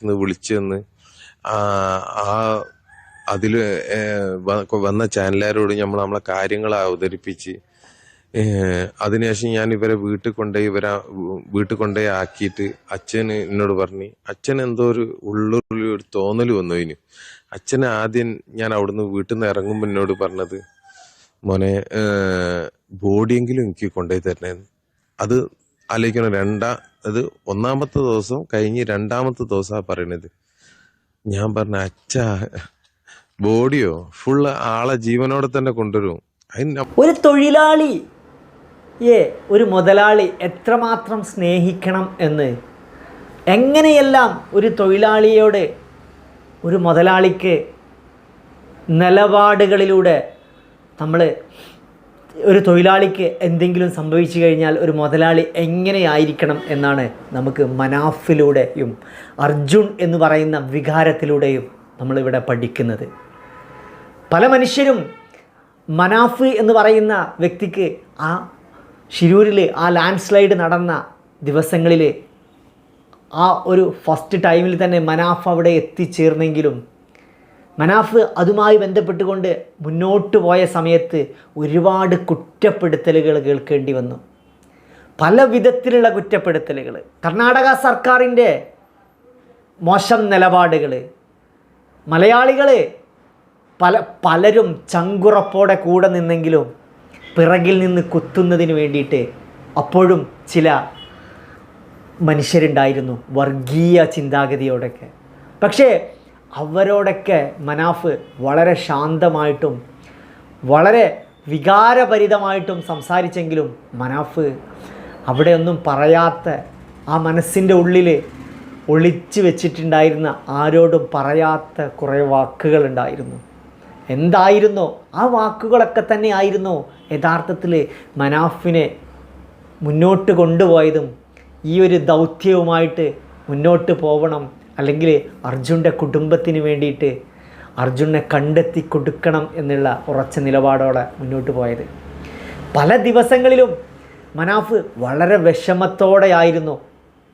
വിളിച്ചെന്ന് ആ അതിൽ വന്ന ചാനലുകാരോട് നമ്മൾ നമ്മളെ കാര്യങ്ങൾ അവതരിപ്പിച്ച് അതിനുശേഷം ഞാൻ ഇവരെ വീട്ടിൽ കൊണ്ടുപോയി ഇവരെ വീട്ടിൽ കൊണ്ടുപോയി ആക്കിയിട്ട് അച്ഛന് എന്നോട് പറഞ്ഞു അച്ഛൻ എന്തോ ഒരു ഉള്ളുള്ളിൽ ഒരു തോന്നൽ വന്നു അതിന്. അച്ഛന് ആദ്യം ഞാൻ അവിടുന്ന് വീട്ടിൽ നിന്ന് ഇറങ്ങുമ്പോൾ എന്നോട് പറഞ്ഞത് മോനെ ബോഡിയെങ്കിലും എനിക്ക് കൊണ്ടുപോയി തരണേന്ന്. അത് ആലോചിക്കണം രണ്ടാ അത് ഒന്നാമത്തെ ദിവസം കഴിഞ്ഞ് രണ്ടാമത്തെ ദിവസമാണ് പറയണത്. ഞാൻ പറഞ്ഞ അച്ഛാ ബോഡിയോ? ഫുള്ള് ആളെ ജീവനോടെ തന്നെ കൊണ്ടുവരും. ഒരു തൊഴിലാളി ഏ ഒരു മുതലാളി എത്രമാത്രം സ്നേഹിക്കണം എന്ന്? എങ്ങനെയെല്ലാം ഒരു തൊഴിലാളിയോട് ഒരു മുതലാളിക്ക് നിലപാടുകളിലൂടെ നമ്മൾ ഒരു തൊഴിലാളിക്ക് എന്തെങ്കിലും സംഭവിച്ചു കഴിഞ്ഞാൽ ഒരു മുതലാളി എങ്ങനെയായിരിക്കണം എന്നാണ് നമുക്ക് മനാഫിലൂടെയും അർജുൻ എന്ന് പറയുന്ന വികാരത്തിലൂടെയും നമ്മളിവിടെ പഠിക്കുന്നത്. പല മനുഷ്യരും മനാഫ് എന്ന് പറയുന്ന വ്യക്തിക്ക് ആ ഷിരൂരിൽ ആ ലാൻഡ് സ്ലൈഡ് നടന്ന ദിവസങ്ങളിൽ ആ ഒരു ഫസ്റ്റ് ടൈമിൽ തന്നെ മനാഫ് അവിടെ എത്തിച്ചേർന്നെങ്കിലും മനാഫ് അതുമായി ബന്ധപ്പെട്ടുകൊണ്ട് മുന്നോട്ട് പോയ സമയത്ത് ഒരുപാട് കുറ്റപ്പെടുത്തലുകൾ കേൾക്കേണ്ടി വന്നു. പല വിധത്തിലുള്ള കുറ്റപ്പെടുത്തലുകൾ. കർണാടക സർക്കാരിന്റെ മോശം നിലപാടുകൾ. മലയാളികൾ പല പലരും ചങ്കുറപ്പോടെ കൂടെ നിന്നെങ്കിലും പിറകിൽ നിന്ന് കുത്തുന്നതിന് വേണ്ടിയിട്ട് അപ്പോഴും ചില മനുഷ്യരുണ്ടായിരുന്നു വർഗീയ ചിന്താഗതിയോടൊക്കെ. പക്ഷേ അവരോടൊക്കെ മനാഫ് വളരെ ശാന്തമായിട്ടും വളരെ വികാരഭരിതമായിട്ടും സംസാരിച്ചെങ്കിലും മനാഫ് അവിടെയൊന്നും പറയാത്ത ആ മനസ്സിന്റെ ഉള്ളിൽ ഒളിച്ചു വെച്ചിട്ടുണ്ടായിരുന്ന ആരോടും പറയാത്ത കുറേ വാക്കുകളുണ്ടായിരുന്നു എന്തായിരുന്നോ? ആ വാക്കുകളൊക്കെ തന്നെ ആയിരുന്നു യഥാർത്ഥത്തിൽ മനാഫിനെ മുന്നോട്ട് കൊണ്ടുപോയതും ഈ ഒരു ദൗത്യവുമായിട്ട് മുന്നോട്ട് പോകണം അല്ലെങ്കിൽ അർജുന്റെ കുടുംബത്തിന് വേണ്ടിയിട്ട് അർജുനെ കണ്ടെത്തി കൊടുക്കണം എന്നുള്ള ഉറച്ച നിലപാടോടെ മുന്നോട്ട് പോയത്. പല ദിവസങ്ങളിലും മനാഫ് വളരെ വിഷമത്തോടെയായിരുന്നു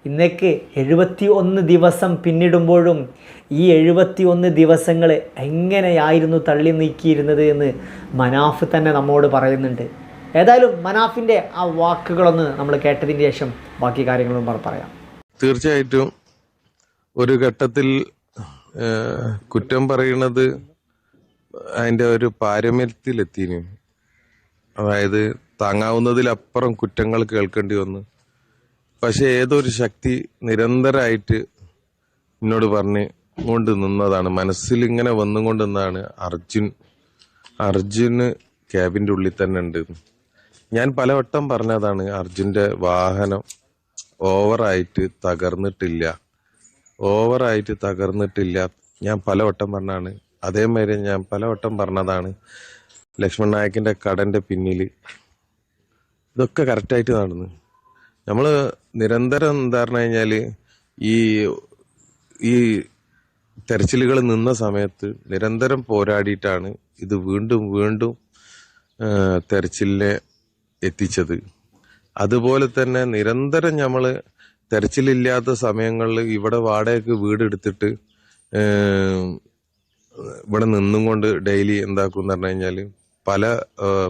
ഇന്നേക്ക് എഴുപത്തി ഒന്ന് ദിവസം പിന്നിടുമ്പോഴും ഈ എഴുപത്തി ഒന്ന് ദിവസങ്ങൾ എങ്ങനെയായിരുന്നു തള്ളി നീക്കിയിരുന്നത് എന്ന് മനാഫ് തന്നെ നമ്മോട് പറയുന്നുണ്ട്. ഏതായാലും മനാഫിന്റെ ആ വാക്കുകളൊന്ന് നമ്മൾ കേട്ടതിന് ശേഷം ബാക്കി കാര്യങ്ങളും പറയാം. തീർച്ചയായിട്ടും ഒരു ഘട്ടത്തിൽ കുറ്റം പറയുന്നത് അതിന്റെ ഒരു പാരമ്യത്തിലെത്തിന്. അതായത് താങ്ങാവുന്നതിലപ്പുറം കുറ്റങ്ങൾ കേൾക്കേണ്ടി വന്നു. പക്ഷെ ഏതൊരു ശക്തി നിരന്തരമായിട്ട് എന്നോട് പറഞ്ഞ് കൊണ്ട് നിന്നതാണ്. മനസ്സിൽ ഇങ്ങനെ വന്നുകൊണ്ട് നിന്നതാണ് അർജുൻ. അർജുന് ക്യാബിന്റെ ഉള്ളിൽ തന്നെ ഉണ്ട്. ഞാൻ പലവട്ടം പറഞ്ഞതാണ് അർജുന്റെ വാഹനം ഓവറായിട്ട് തകർന്നിട്ടില്ല. ഓവറായിട്ട് തകർന്നിട്ടില്ല. ഞാൻ പലവട്ടം പറഞ്ഞാണ്. അതേമാതിരി ഞാൻ പലവട്ടം പറഞ്ഞതാണ്. ലക്ഷ്മൺ നായക്കിന്റെ കടന്റെ പിന്നിൽ ഇതൊക്കെ കറക്റ്റായിട്ട് നടന്നു. നമ്മൾ നിരന്തരം എന്താ പറഞ്ഞു കഴിഞ്ഞാൽ ഈ ഈ തെരച്ചിലുകൾ നിന്ന സമയത്ത് നിരന്തരം പോരാടിയിട്ടാണ് ഇത് വീണ്ടും വീണ്ടും തെരച്ചിലിനെ എത്തിച്ചത്. അതുപോലെ തന്നെ നിരന്തരം നമ്മൾ തെരച്ചിലില്ലാത്ത സമയങ്ങളിൽ ഇവിടെ വാടകയ്ക്ക് വീടെടുത്തിട്ട് ഇവിടെ നിന്നും കൊണ്ട് ഡെയിലി എന്താക്കും പറഞ്ഞു കഴിഞ്ഞാൽ പല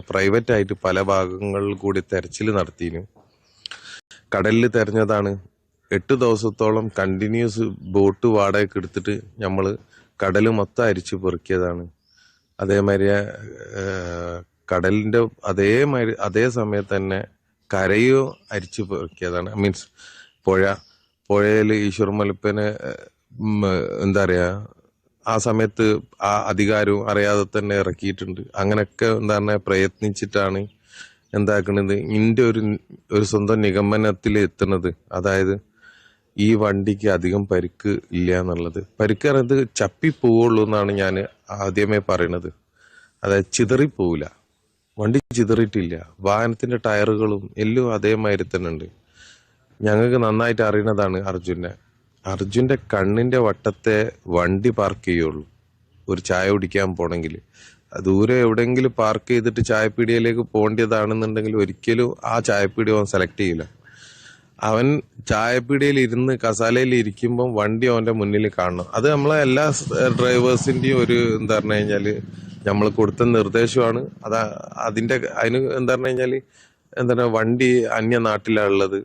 പ്രൈവറ്റ് ആയിട്ട് പല ഭാഗങ്ങളിൽ കൂടി തെരച്ചിൽ നടത്തിയിരുന്നു കടലിൽ തെരഞ്ഞതാണ്. എട്ട് ദിവസത്തോളം കണ്ടിന്യൂസ് ബോട്ട് വാടകയ്ക്ക് എടുത്തിട്ട് നമ്മൾ കടൽ മൊത്തം അരിച്ചു പെറുക്കിയതാണ്. അതേമാതിരി കടലിന്റെ അതേമാതിരി അതേ സമയത്ത് തന്നെ കരയോ അരിച്ചു പെറുക്കിയതാണ്. മീൻസ് പുഴ പുഴയിൽ ഈശ്വർ മലപ്പന് എന്താ പറയാ ആ സമയത്ത് ആ അധികാരവും അറിയാതെ തന്നെ ഇറക്കിയിട്ടുണ്ട്. അങ്ങനെയൊക്കെ എന്താ പറഞ്ഞ പ്രയത്നിച്ചിട്ടാണ് എന്താക്കണത്. ഇന്റെ ഒരു ഒരു സ്വന്തം നിഗമനത്തിൽ എത്തുന്നത്. അതായത് ഈ വണ്ടിക്ക് അധികം പരിക്ക് ഇല്ല എന്നുള്ളത്. പരിക്ക് പറയുന്നത് ചപ്പി പോവുള്ളൂ എന്നാണ് ഞാൻ ആദ്യമേ പറയണത്. അതായത് ചിതറി പോവില്ല. വണ്ടി ചിതറിയിട്ടില്ല. വാഹനത്തിന്റെ ടയറുകളും എല്ലാം അതേമാതിരി തന്നെ ഉണ്ട്. ഞങ്ങൾക്ക് നന്നായിട്ട് അറിയുന്നതാണ് അർജുനെ. അർജുന്റെ കണ്ണിന്റെ വട്ടത്തെ വണ്ടി പാർക്ക് ചെയ്യുള്ളൂ. ഒരു ചായ കുടിക്കാൻ പോണെങ്കിൽ ദൂരെ എവിടെയെങ്കിലും പാർക്ക് ചെയ്തിട്ട് ചായപ്പീടിയയിലേക്ക് പോകേണ്ടതാണെന്നുണ്ടെങ്കിൽ ഒരിക്കലും ആ ചായപ്പീടിയ അവൻ സെലക്ട് ചെയ്യില്ല. അവൻ ചായപ്പീടിയിൽ ഇരുന്ന് കസാലയിൽ ഇരിക്കുമ്പം വണ്ടി അവന്റെ മുന്നിൽ കാണണം. അത് നമ്മളെ എല്ലാ ഡ്രൈവേഴ്സിന്റെയും ഒരു എന്താ പറഞ്ഞു കഴിഞ്ഞാൽ നമ്മൾ കൊടുത്ത നിർദ്ദേശമാണ്. അതാ അതിന്റെ അതിന് എന്താ പറഞ്ഞു കഴിഞ്ഞാൽ എന്താണ് വണ്ടി അന്യ നാട്ടിലാണുള്ളത്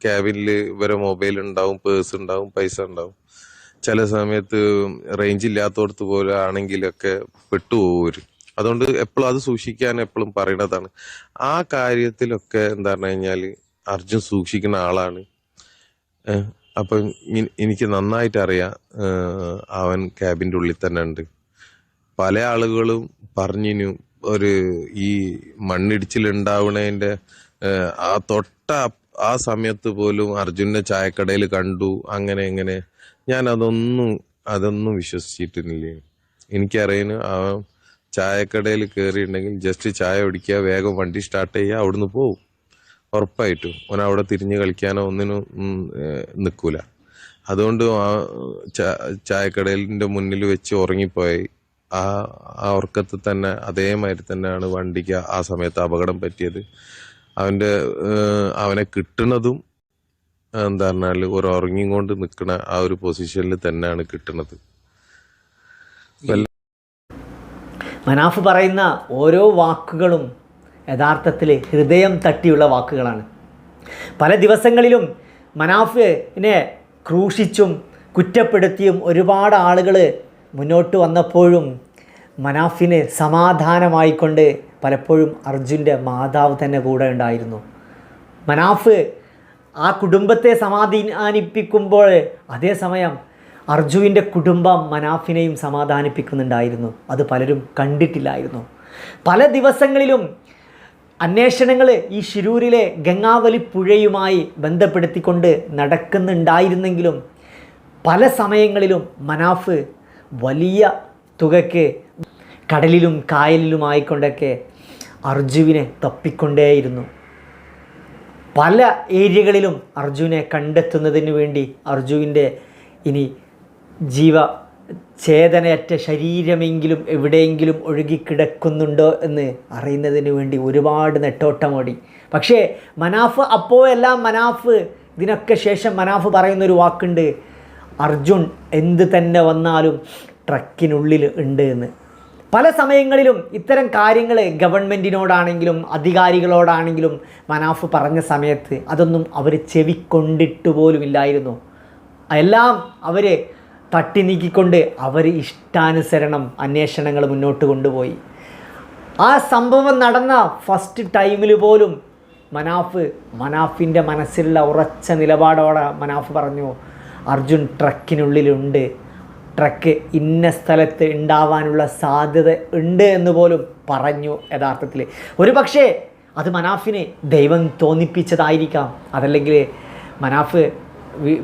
ക്യാബിനിൽ ഇവരെ മൊബൈൽ ഉണ്ടാവും പേഴ്സ് ഉണ്ടാവും പൈസ ഉണ്ടാവും ചില സമയത്ത് റേഞ്ച് ഇല്ലാത്തടത്ത് പോലെ ആണെങ്കിലൊക്കെ പെട്ടുപോകും അതുകൊണ്ട് എപ്പോഴും അത് സൂക്ഷിക്കാൻ എപ്പോഴും പറയണതാണ്. ആ കാര്യത്തിലൊക്കെ എന്താ പറഞ്ഞു കഴിഞ്ഞാൽ അർജുൻ സൂക്ഷിക്കുന്ന ആളാണ്. അപ്പം എനിക്ക് നന്നായിട്ട് അറിയാം അവൻ ക്യാബിന്റെ ഉള്ളിൽ തന്നെ ഉണ്ട്. പല ആളുകളും പറഞ്ഞിനു ഒരു ഈ ഏഹ് ആ തൊട്ട ആ സമയത്ത് പോലും അർജുനെ ചായക്കടയിൽ കണ്ടു അങ്ങനെ ഇങ്ങനെ. ഞാൻ അതൊന്നും അതൊന്നും വിശ്വസിച്ചിട്ടില്ല? എനിക്കറിയുന്നു അവൻ ചായക്കടയിൽ കയറിയിട്ടുണ്ടെങ്കിൽ ജസ്റ്റ് ചായ ഒടിക്കുക വേഗം വണ്ടി സ്റ്റാർട്ട് ചെയ്യുക അവിടുന്ന് പോവും. ഉറപ്പായിട്ടും. ഓൻ അവിടെ തിരിഞ്ഞ് കളിക്കാനോ ഒന്നിനും നിൽക്കൂല അതുകൊണ്ട് ആ ചായക്കടലിന്റെ മുന്നിൽ വെച്ച് ഉറങ്ങിപ്പോയി. ആ ആ ഉറക്കത്തിൽ തന്നെ അതേമാതിരി തന്നെയാണ് വണ്ടിക്ക് ആ സമയത്ത് അപകടം പറ്റിയത്. അവന്റെ അവനെ കിട്ടുന്നതും എന്താ പറഞ്ഞാൽ ഒരു ഉറങ്ങിക്കൊണ്ട് നിൽക്കുന്ന ആ ഒരു പൊസിഷനിൽ തന്നെയാണ് കിട്ടുന്നത്. മനാഫ് പറയുന്ന ഓരോ വാക്കുകളും യഥാർത്ഥത്തിൽ ഹൃദയം തട്ടിയുള്ള വാക്കുകളാണ്. പല ദിവസങ്ങളിലും മനാഫിനെ ക്രൂശിച്ചും കുറ്റപ്പെടുത്തിയും ഒരുപാട് ആളുകൾ മുന്നോട്ട് വന്നപ്പോഴും മനാഫിന് സമാധാനമായിക്കൊണ്ട് പലപ്പോഴും അർജുന്റെ മാതാവ് തന്നെ കൂടെ ഉണ്ടായിരുന്നു. മനാഫ് ആ കുടുംബത്തെ സമാധാനിപ്പിക്കുമ്പോൾ അതേസമയം അർജുവിന്റെ കുടുംബം മനാഫിനെയും സമാധാനിപ്പിക്കുന്നുണ്ടായിരുന്നു. അത് പലരും കണ്ടിട്ടില്ലായിരുന്നു. പല ദിവസങ്ങളിലും അന്വേഷണങ്ങൾ ഈ ശിരൂരിലെ ഗംഗാവലി പുഴയുമായി ബന്ധപ്പെടുത്തിക്കൊണ്ട് നടക്കുന്നുണ്ടായിരുന്നെങ്കിലും പല സമയങ്ങളിലും മനാഫ് വലിയ തുകയ്ക്ക് കടലിലും കായലിലുമായിക്കൊണ്ടൊക്കെ അർജുവിനെ തപ്പിക്കൊണ്ടേയിരുന്നു. പല ഏരിയകളിലും അർജുനെ കണ്ടെത്തുന്നതിന് വേണ്ടി അർജുവിന്റെ ഇനി ജീവ ചേതനയറ്റ ശരീരമെങ്കിലും എവിടെയെങ്കിലും ഒഴുകിക്കിടക്കുന്നുണ്ടോ എന്ന് അറിയുന്നതിന് വേണ്ടി ഒരുപാട് നെട്ടോട്ടമോടി. പക്ഷേ മനാഫ് അപ്പോഴെല്ലാം മനാഫ് ഇതിനൊക്കെ ശേഷം മനാഫ് പറയുന്നൊരു വാക്കുണ്ട് അർജുൻ എന്ത് തന്നെ വന്നാലും ട്രക്കിനുള്ളിൽ ഉണ്ട് എന്ന്. പല സമയങ്ങളിലും ഇത്തരം കാര്യങ്ങൾ ഗവൺമെന്റിനോടാണെങ്കിലും അധികാരികളോടാണെങ്കിലും മനാഫ് പറഞ്ഞ സമയത്ത് അതൊന്നും അവർ ചെവിക്കൊണ്ടിട്ട് പോലുമില്ലായിരുന്നു. എല്ലാം അവർ തട്ടി നീക്കിക്കൊണ്ട് അവർ ഇഷ്ടാനുസരണം അന്വേഷണങ്ങൾ മുന്നോട്ട് കൊണ്ടുപോയി. ആ സംഭവം നടന്ന ഫസ്റ്റ് ടൈമിൽ പോലും മനാഫ് മനാഫിന്റെ മനസ്സിലുള്ള ഉറച്ച നിലപാടോടെ മനാഫ് പറഞ്ഞു അർജുൻ ട്രക്കിനുള്ളിലുണ്ട്. ട്രക്ക് ഇന്ന സ്ഥലത്ത് ഉണ്ടാവാനുള്ള സാധ്യത ഉണ്ട് എന്ന് പോലും പറഞ്ഞു യഥാർത്ഥത്തിൽ ഒരു പക്ഷേ അത് മനാഫിനെ ദൈവം തോന്നിപ്പിച്ചതായിരിക്കാം. അതല്ലെങ്കിൽ മനാഫ്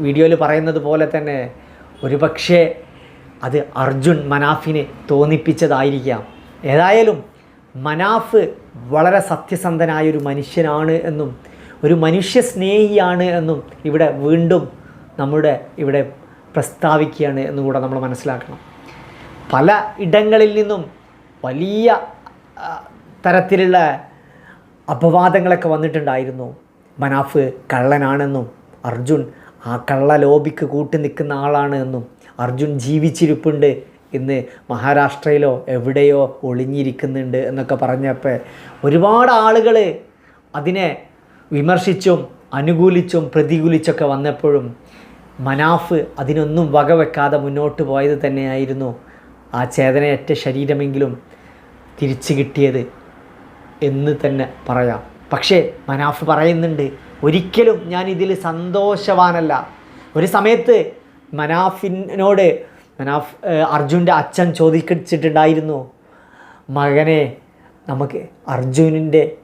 വീഡിയോയിൽ പറയുന്നത് പോലെ തന്നെ ഒരു പക്ഷേ അത് അർജുൻ മനാഫിനെ തോന്നിപ്പിച്ചതായിരിക്കാം. ഏതായാലും മനാഫ് വളരെ സത്യസന്ധനായ ഒരു മനുഷ്യനാണ് എന്നും ഒരു മനുഷ്യ സ്നേഹിയാണ് എന്നും ഇവിടെ വീണ്ടും നമ്മുടെ ഇവിടെ പ്രസ്താവിക്കുകയാണ് എന്നുകൂടെ നമ്മൾ മനസ്സിലാക്കണം. പല ഇടങ്ങളിൽ നിന്നും വലിയ തരത്തിലുള്ള അപവാദങ്ങളൊക്കെ വന്നിട്ടുണ്ടായിരുന്നു. മനാഫ് കള്ളനാണെന്നും അർജുൻ ആ കള്ള ലോബിക്ക് കൂട്ടി നിൽക്കുന്ന ആളാണ് എന്നും അർജുൻ ജീവിച്ചിരിപ്പുണ്ട് ഇന്ന് മഹാരാഷ്ട്രയിലോ എവിടെയോ ഒളിഞ്ഞിരിക്കുന്നുണ്ട് എന്നൊക്കെ പറഞ്ഞപ്പോൾ ഒരുപാട് ആളുകൾ അതിനെ വിമർശിച്ചും അനുകൂലിച്ചും പ്രതികൂലിച്ചൊക്കെ വന്നപ്പോഴും മനാഫ് അതിനൊന്നും വകവെക്കാതെ മുന്നോട്ട് പോയത് തന്നെയായിരുന്നു ആ ചേതനയറ്റ ശരീരമെങ്കിലും തിരിച്ചു കിട്ടിയത് എന്ന് തന്നെ പറയാം. പക്ഷേ മനാഫ് പറയുന്നുണ്ട് ഒരിക്കലും ഞാൻ ഇതിൽ സന്തോഷവാനല്ല. ഒരു സമയത്ത് മനാഫിനോട് മനാഫ് അർജുന്റെ അച്ഛൻ ചോദിച്ചിട്ടുണ്ടായിരുന്നു മകനെ നമുക്ക് അർജുനന്റെ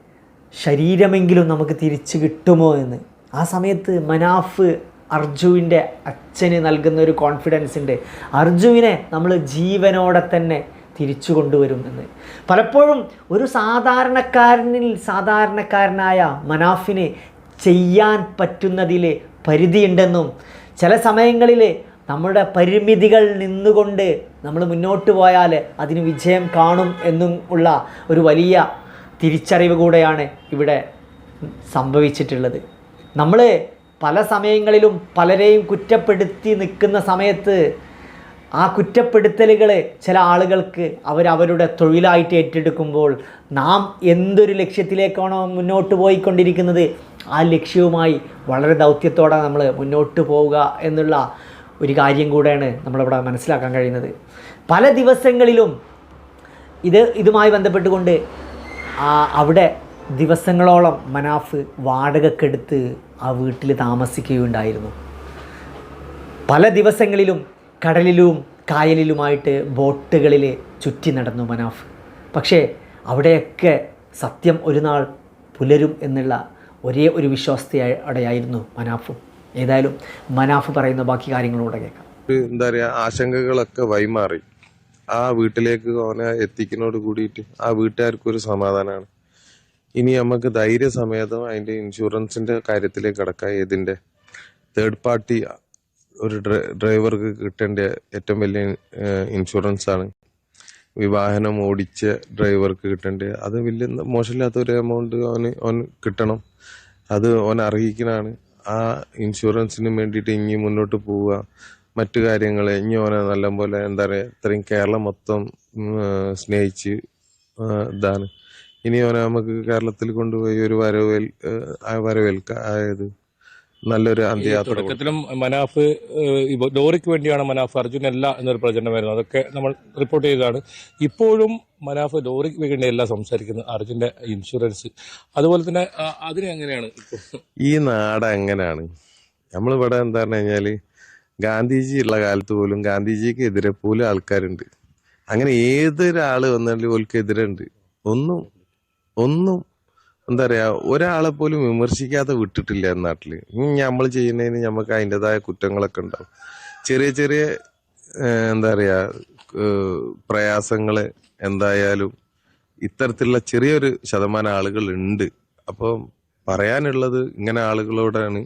ശരീരമെങ്കിലും നമുക്ക് തിരിച്ചു കിട്ടുമോ? എന്ന്. ആ സമയത്ത് മനാഫ് അർജുവിന്റെ അച്ഛന് നൽകുന്ന ഒരു കോൺഫിഡൻസ് ഉണ്ട്. അർജുവിനെ നമ്മൾ ജീവനോടെ തന്നെ തിരിച്ചു കൊണ്ടുവരും എന്ന് പലപ്പോഴും ഒരു സാധാരണക്കാരനിൽ സാധാരണക്കാരനായ മനാഫിന് ചെയ്യാൻ പറ്റുന്നതിൽ പരിധിയുണ്ടെന്നും ചില സമയങ്ങളിൽ നമ്മുടെ പരിമിതികൾ നിന്നുകൊണ്ട് നമ്മൾ മുന്നോട്ട് പോയാൽ അതിന് വിജയം കാണും എന്നും ഉള്ള ഒരു വലിയ തിരിച്ചറിവ് കൂടെയാണ് ഇവിടെ സംഭവിച്ചിട്ടുള്ളത്. നമ്മൾ പല സമയങ്ങളിലും പലരെയും കുറ്റപ്പെടുത്തി നിൽക്കുന്ന സമയത്ത് ആ കുറ്റപ്പെടുത്തലുകൾ ചില ആളുകൾക്ക് അവരവരുടെ തൊഴിലായിട്ട് ഏറ്റെടുക്കുമ്പോൾ നാം എന്തൊരു ലക്ഷ്യത്തിലേക്കാണോ മുന്നോട്ട് പോയിക്കൊണ്ടിരിക്കുന്നത് ആ ലക്ഷ്യവുമായി വളരെ ദൗത്യത്തോടെ നമ്മൾ മുന്നോട്ട് പോവുക എന്നുള്ള ഒരു കാര്യം കൂടെയാണ് നമ്മളിവിടെ മനസ്സിലാക്കാൻ കഴിയുന്നത്. പല ദിവസങ്ങളിലും ഇത് ഇതുമായി ബന്ധപ്പെട്ടുകൊണ്ട് അവിടെ ദിവസങ്ങളോളം മനാഫ് വാടകക്കെടുത്ത് ആ വീട്ടിൽ താമസിക്കുകയുണ്ടായിരുന്നു. പല ദിവസങ്ങളിലും കടലിലും കായലിലുമായിട്ട് ബോട്ടുകളിൽ ചുറ്റി നടന്നു മനാഫ്. പക്ഷേ അവിടെയൊക്കെ സത്യം ഒരു നാൾ പുലരും എന്നുള്ള ഒരേ ഒരു വിശ്വാസതയോടെയായിരുന്നു മനാഫും. ഏതായാലും മനാഫ് പറയുന്ന ബാക്കി കാര്യങ്ങളൂടെ കേൾക്കാം. എന്താ പറയുക ആശങ്കകളൊക്കെ വൈമാറി ആ വീട്ടിലേക്ക് അവനെ എത്തിക്കുന്നതോട് കൂടിയിട്ട് ആ വീട്ടുകാർക്കൊരു സമാധാനമാണ് ഇനി നമുക്ക് ധൈര്യസമേതം അതിന്റെ ഇൻഷുറൻസിന്റെ കാര്യത്തിലേക്ക് കിടക്കാം. ഏതിന്റെ തേർഡ് പാർട്ടി ഒരു ഡ്രൈവർക്ക് കിട്ടേണ്ട ഏറ്റവും വലിയ ഇൻഷുറൻസ് ആണ് ഈ വാഹനം ഓടിച്ച ഡ്രൈവർക്ക് കിട്ടേണ്ട. അത് വലിയ മോശമില്ലാത്ത ഒരു എമൗണ്ട് അവന് അവൻ കിട്ടണം. അത് അവൻ അർഹിക്കണാണ്. ആ ഇൻഷുറൻസിന് വേണ്ടിയിട്ട് ഇനി മുന്നോട്ട് പോവുക. മറ്റു കാര്യങ്ങൾ ഇനി അവനെ നല്ലപോലെ എന്താ പറയുക ഇത്രയും കേരളം മൊത്തം സ്നേഹിച്ച് ഇതാണ്. ഇനി അവനെ നമുക്ക് കേരളത്തിൽ കൊണ്ടുപോയി ഒരു വരവേൽ വരവേൽക്ക അതായത് നല്ലൊരു അന്ത്യയാത്ര. തുടക്കത്തിലും മനാഫ് ലോറിക്ക് വേണ്ടിയാണ് മനാഫ് അർജുനല്ല എന്നൊരു പ്രചരണമായിരുന്നു അതൊക്കെ നമ്മൾ റിപ്പോർട്ട് ചെയ്തതാണ്. ഇപ്പോഴും മനാഫ് ലോറിക്ക് വേണ്ടിയല്ല സംസാരിക്കുന്നത് അർജുന്റെ ഇൻഷുറൻസ് അതുപോലെ തന്നെ അതിന് എങ്ങനെയാണ് ഈ നാട് എങ്ങനെയാണ്? നമ്മളിവിടെ എന്താ പറഞ്ഞു കഴിഞ്ഞാൽ ഗാന്ധിജി ഉള്ള കാലത്ത് പോലും ഗാന്ധിജിക്ക് എതിരെ പോലും ആൾക്കാരുണ്ട്. അങ്ങനെ ഏതൊരാൾ വന്നാലും ഓൽക്ക് എതിരെ ഉണ്ട്. ഒന്നും ഒന്നും എന്താ പറയാ ഒരാളെ പോലും വിമർശിക്കാതെ വിട്ടിട്ടില്ല ഈ നാട്ടിൽ. നമ്മൾ ചെയ്യുന്നതിന് നമുക്ക് അതിന്റെതായ കുറ്റങ്ങളൊക്കെ ഉണ്ടാവും. ചെറിയ ചെറിയ എന്താ പറയാ പ്രയാസങ്ങൾ എന്തായാലും ഇത്തരത്തിലുള്ള ചെറിയൊരു ശതമാനം ആളുകൾ ഉണ്ട്. അപ്പം പറയാനുള്ളത് ഇങ്ങനെ ആളുകളോടാണ്.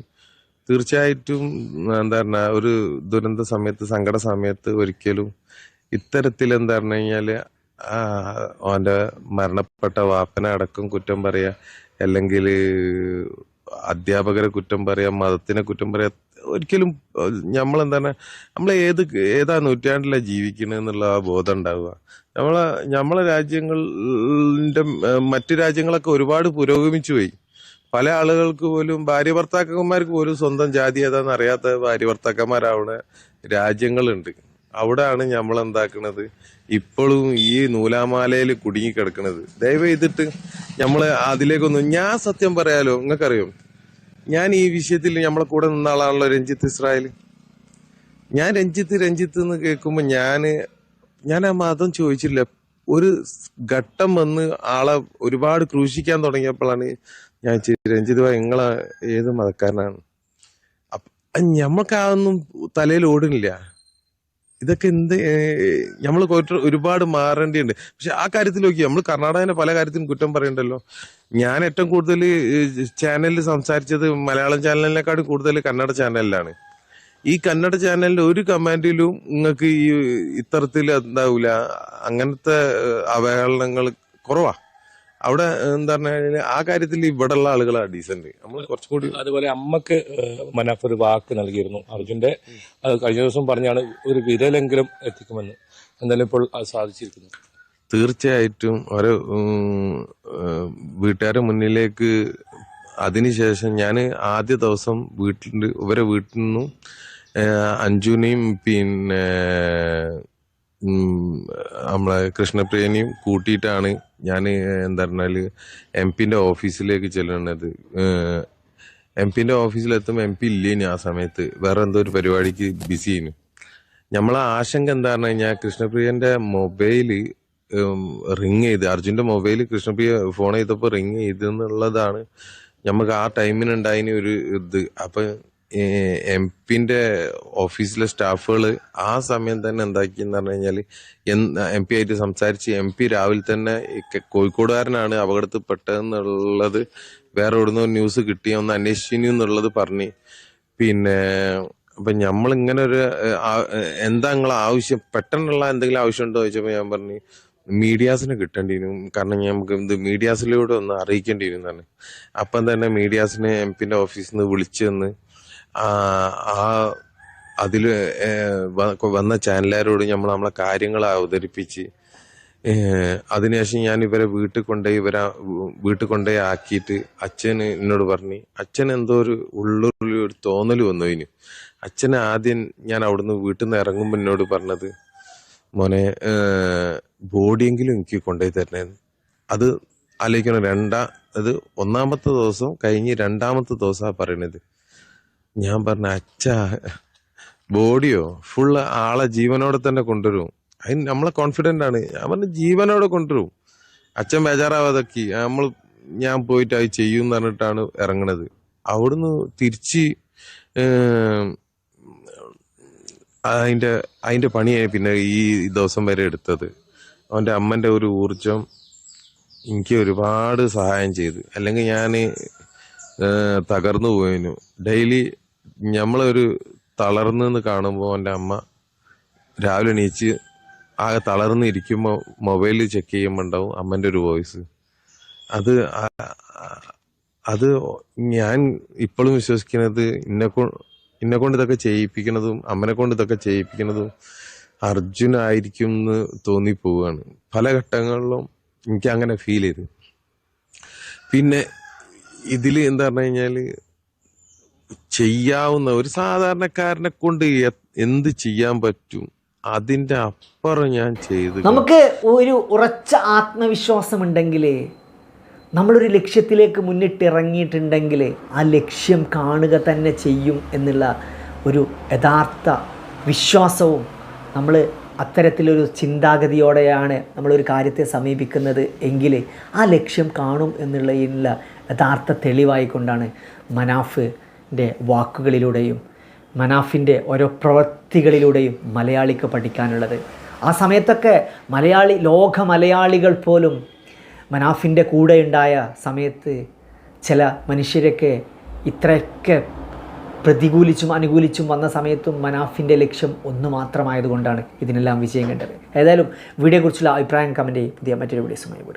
തീർച്ചയായിട്ടും എന്താ പറഞ്ഞ ഒരു ദുരന്ത സമയത്ത് സങ്കട സമയത്ത് ഒരിക്കലും ഇത്തരത്തിൽ എന്താ പറഞ്ഞു കഴിഞ്ഞാൽ ആ, അവന്റെ മരണപ്പെട്ട വാപ്പനെ അടക്കം കുറ്റം പറയാ. അല്ലെങ്കിൽ അധ്യാപകരെ കുറ്റം പറയാ മതത്തിനെ കുറ്റം പറയാ. ഒരിക്കലും നമ്മൾ എന്താണ് നമ്മൾ ഏത് ഏതാ നൂറ്റാണ്ടിലാ ജീവിക്കണെന്നുള്ള ആ ബോധം ഉണ്ടാവുക. നമ്മളെ നമ്മളെ രാജ്യങ്ങളുടെ മറ്റ് രാജ്യങ്ങളൊക്കെ ഒരുപാട് പുരോഗമിച്ചു പോയി. പല ആളുകൾക്ക് പോലും ഭാര്യ ഭർത്താക്കന്മാർക്ക് പോലും സ്വന്തം ജാതി ഏതാന്ന് അറിയാത്ത ഭാര്യ ഭർത്താക്കന്മാരാവണ രാജ്യങ്ങളുണ്ട്. അവിടെയാണ് നമ്മൾ എന്താക്കണത് ഇപ്പോഴും ഈ നൂലാമാലയിൽ കുടുങ്ങി കിടക്കണത് ദയവ് ചെയ്തിട്ട് നമ്മൾ അതിലേക്കൊന്നും ഞാൻ സത്യം പറയാലോ നിങ്ങൾക്കറിയോ? ഞാൻ ഈ വിഷയത്തിൽ നമ്മളെ കൂടെ നിന്ന ആളാണല്ലോ രഞ്ജിത്ത് ഇസ്രായേൽ ഞാൻ രഞ്ജിത്ത് രഞ്ജിത്ത് എന്ന് കേൾക്കുമ്പോൾ ഞാൻ ഞാൻ ആ മതം ചോദിച്ചില്ല ഒരു ഘട്ടം വന്ന് ആളെ ഒരുപാട് ക്രൂശിക്കാൻ തുടങ്ങിയപ്പോഴാണ് ഞാൻ രഞ്ജിത് ഭായി നിങ്ങളെ ഏത് മതക്കാരനാണ്? അപ്പൊ ഞമ്മക്ക് തലയിൽ ഓടുന്നില്ല. ഇതൊക്കെ എന്ത് നമ്മൾ ഒരുപാട് മാറേണ്ടിയുണ്ട്. പക്ഷെ ആ കാര്യത്തിൽ നോക്കി നമ്മൾ കർണാടകന്റെ പല കാര്യത്തിനും കുറ്റം പറയണ്ടല്ലോ. ഞാൻ ഏറ്റവും കൂടുതൽ ചാനലിൽ സംസാരിച്ചത് മലയാളം ചാനലിനെക്കാളും കൂടുതൽ കന്നഡ ചാനലിലാണ്. ഈ കന്നഡ ചാനലിന്റെ ഒരു കമാൻഡിലും നിങ്ങൾക്ക് ഈ ഇത്തരത്തിൽ എന്താവൂല അങ്ങനത്തെ അവഹേളനങ്ങൾ കുറവാ. അവിടെ എന്താ പറഞ്ഞാൽ ആ കാര്യത്തിൽ ഇവിടെ ഉള്ള ആളുകളാണ് ഡീസന്റ് നമ്മൾ കുറച്ചും കൂടി അതുപോലെ അമ്മയ്ക്ക് മനാഫ് ഒരു വാക്ക് നൽകിയിരുന്നു അർജുന്റെ അത് കഴിഞ്ഞ ദിവസം പറഞ്ഞാണ് ഒരു വിരലെങ്കിലും എത്തിക്കുമെന്ന്. എന്തായാലും ഇപ്പോൾ അത് സാധിച്ചിരിക്കുന്നു. തീർച്ചയായിട്ടും ഒരു വീട്ടുകാരെ മുന്നിലേക്ക് അതിനുശേഷം ഞാൻ ആദ്യ ദിവസം വീട്ടിൽ ഇവരെ വീട്ടിൽ നിന്നും അഞ്ജുനെയും പിന്നെ നമ്മളെ കൃഷ്ണപ്രിയനെയും കൂട്ടിയിട്ടാണ് ഞാൻ എന്താ പറഞ്ഞാൽ എം പിന്റെ ഓഫീസിലേക്ക് ചെല്ലുന്നത്. എം പിന്റെ ഓഫീസിലെത്തുമ്പോൾ എം പി ഇല്ലേനു ആ സമയത്ത്. വേറെ എന്തോ ഒരു പരിപാടിക്ക് ബിസി ചെയ്യുന്നു നമ്മളെ ആശങ്ക എന്താ പറഞ്ഞു കഴിഞ്ഞാൽ കൃഷ്ണപ്രിയന്റെ മൊബൈൽ റിങ് ചെയ്ത് അർജുന്റെ മൊബൈൽ കൃഷ്ണപ്രിയ ഫോൺ ചെയ്തപ്പോൾ റിങ് ചെയ്തെന്നുള്ളതാണ് നമുക്ക് ആ ടൈമിനുണ്ടായിന് ഒരു ഇത്. അപ്പൊ എം പിന്റെ ഓഫീസിലെ സ്റ്റാഫുകൾ ആ സമയം തന്നെ എന്താക്കി എന്ന് പറഞ്ഞു കഴിഞ്ഞാൽ എം പി ആയിട്ട് സംസാരിച്ച് എം പി രാവിലെ തന്നെ കോഴിക്കോടുകാരനാണ് അപകടത്തിൽ പെട്ടതെന്നുള്ളത് വേറെ എവിടുന്നോ ന്യൂസ് കിട്ടി ഒന്ന് അന്വേഷിച്ചു എന്നുള്ളത് പറഞ്ഞ്. പിന്നെ അപ്പൊ നമ്മൾ ഇങ്ങനെ ഒരു എന്താ നിങ്ങളെ ആവശ്യം? പെട്ടെന്നുള്ള എന്തെങ്കിലും ആവശ്യമുണ്ടോ ചോദിച്ചപ്പോ ഞാൻ പറഞ്ഞു മീഡിയാസിന് കിട്ടേണ്ടി വരും കാരണം നമുക്ക് ഇത് മീഡിയാസിലൂടെ ഒന്ന് അറിയിക്കേണ്ടി വരും എന്നാണ് അപ്പം തന്നെ മീഡിയാസിനെ എം പിന്റെ ഓഫീസിൽ നിന്ന് വിളിച്ചു ആ അതിൽ വന്ന ചാനലുകാരോട് നമ്മൾ നമ്മളെ കാര്യങ്ങൾ അവതരിപ്പിച്ച് അതിനുശേഷം ഞാൻ ഇവരെ വീട്ടിൽ കൊണ്ടുപോയി ഇവരെ വീട്ടിൽ കൊണ്ടുപോയി ആക്കിയിട്ട് അച്ഛന് എന്നോട് പറഞ്ഞു അച്ഛൻ എന്തോ ഒരു ഉള്ളിൽ ഒരു തോന്നൽ വന്നു അതിന്. അച്ഛന് ആദ്യം ഞാൻ അവിടുന്ന് വീട്ടിൽ നിന്ന് ഇറങ്ങുമ്പോൾ എന്നോട് പറഞ്ഞത് മോനെ ബോഡിയെങ്കിലും എനിക്ക് കൊണ്ടുപോയി തരണേന്ന്. അത് ആലോചിക്കണം രണ്ടാ അത് ഒന്നാമത്തെ ദിവസം കഴിഞ്ഞ് രണ്ടാമത്തെ ദിവസമാണ് പറയണത്. ഞാൻ പറഞ്ഞ അച്ഛാ ബോഡിയോ ഫുള്ള് ആളെ ജീവനോടെ തന്നെ കൊണ്ടുവരും. അതിന് നമ്മളെ കോൺഫിഡന്റ് ആണ്. ഞാൻ പറഞ്ഞ ജീവനോടെ കൊണ്ടുവരും. അച്ഛൻ ബേജാറാവാതൊക്കെ നമ്മൾ ഞാൻ പോയിട്ട് അത് ചെയ്യും എന്ന് പറഞ്ഞിട്ടാണ് ഇറങ്ങണത്. അവിടുന്ന് തിരിച്ച് അതിന്റെ അതിന്റെ പണിയായി പിന്നെ ഈ ദിവസം വരെ എടുത്തത്. അവന്റെ അമ്മന്റെ ഒരു ഊർജം എനിക്ക് ഒരുപാട് സഹായം ചെയ്തു. അല്ലെങ്കിൽ ഞാൻ തകർന്നു പോയിനു. ഡെയിലി നമ്മളൊരു തളർന്നെന്ന് കാണുമ്പോൾ എന്റെ അമ്മ രാവിലെ എണീച്ച് ആകെ തളർന്ന് ഇരിക്കുമ്പോൾ മൊബൈലിൽ ചെക്ക് ചെയ്യുമ്പോൾ ഉണ്ടാവും അമ്മന്റെ ഒരു വോയിസ് അത് അത് ഞാൻ ഇപ്പോഴും വിശ്വസിക്കുന്നത് ഇന്നെ കൊണ്ട് ഇതൊക്കെ ചെയ്യിപ്പിക്കുന്നതും അമ്മനെ കൊണ്ട് ഇതൊക്കെ ചെയ്യിപ്പിക്കുന്നതും അർജുനായിരിക്കും എന്ന് തോന്നിപ്പോവുകയാണ് പല ഘട്ടങ്ങളിലും എനിക്ക് അങ്ങനെ ഫീൽ ചെയ്തു. പിന്നെ ഇതിൽ എന്താ പറഞ്ഞു കഴിഞ്ഞാൽ ചെയ്യാവുന്ന ഒരു സാധാരണക്കാരനെ കൊണ്ട് എന്ത് ചെയ്യാൻ പറ്റും? അതിന്റെ അപ്പുറം ഞാൻ ചെയ്തു നമുക്ക് ഒരു ഉറച്ച ആത്മവിശ്വാസം ഉണ്ടെങ്കിൽ നമ്മളൊരു ലക്ഷ്യത്തിലേക്ക് മുന്നിട്ടിറങ്ങിയിട്ടുണ്ടെങ്കിൽ ആ ലക്ഷ്യം കാണുക തന്നെ ചെയ്യും എന്നുള്ള ഒരു യഥാർത്ഥ വിശ്വാസവും നമ്മൾ അത്തരത്തിലൊരു ചിന്താഗതിയോടെയാണ് നമ്മളൊരു കാര്യത്തെ സമീപിക്കുന്നത് എങ്കിൽ ആ ലക്ഷ്യം കാണും എന്നുള്ളതിനുള്ള യഥാർത്ഥ തെളിവായിക്കൊണ്ടാണ് മനാഫിന്റെ വാക്കുകളിലൂടെയും മനാഫിന്റെ ഓരോ പ്രവൃത്തികളിലൂടെയും മലയാളിക്ക് പഠിക്കാനുള്ളത്. ആ സമയത്തൊക്കെ മലയാളി ലോക മലയാളികൾ പോലും മനാഫിന്റെ കൂടെ ഉണ്ടായ സമയത്ത് ചില മനുഷ്യരൊക്കെ ഇത്രയൊക്കെ പ്രതികൂലിച്ചും അനുകൂലിച്ചും വന്ന സമയത്തും മനാഫിന്റെ ലക്ഷ്യം ഒന്ന് മാത്രമായതുകൊണ്ടാണ് ഇതിനെല്ലാം വിജയം കണ്ടത്. ഏതായാലും വീഡിയോയെക്കുറിച്ചുള്ള അഭിപ്രായം കമന്റ് പുതിയ മറ്റൊരു വീഡിയോസുമായി വിടും